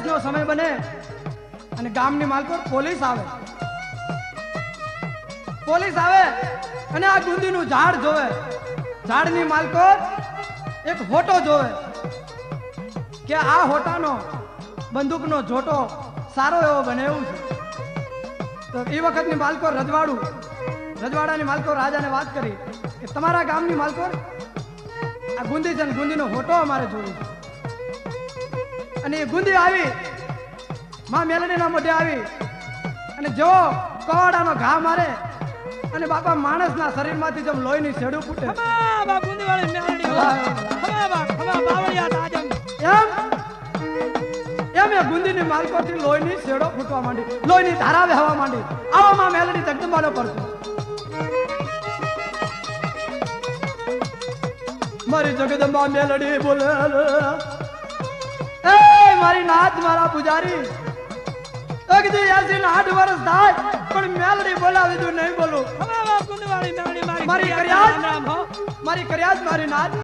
દિવસનો સમય બને અને ગામની માલકો પોલીસ આવે. પોલીસ આવે અને આ ગુંદીનું ઝાડ જોવે. ઝાડની માલકો એક હોટો જોવે કે આ હોટાનો બંદૂકનો જોટો સારો એવો બને એવું છે. તો એ વખતની માલકો રજવાડું, રજવાડાની માલકો રાજાને વાત કરી કે તમારા ગામની માલકો આ ગુંદી છે ગુંદીનો હોટો અમારે જોવું છે. અને ગુંદી આવી. માં મેલડીના મોઢે આવી. અને જો કવાડાનો ઘા મારે અને બાપા માણસના શરીરમાંથી જેમ લોહીની છેડું ફૂટે. એમ? એમ એ ગુંદીની માલકોથી લોહીની શેડો ફૂટવા માંડી. લોહીની ધારા વહેવા માંડી. આવામાં મેલડી જગદંબાનો પડતો મારી જગદંબા મેલડી બોલે એ મારી નાથ મારા પૂજારી. અગદી એસી આઠ વર્ષ થાય પણ મેલડી બોલાવી દઉં નહીં બોલું. મારી હો. મારી કર્યા મારી નાથ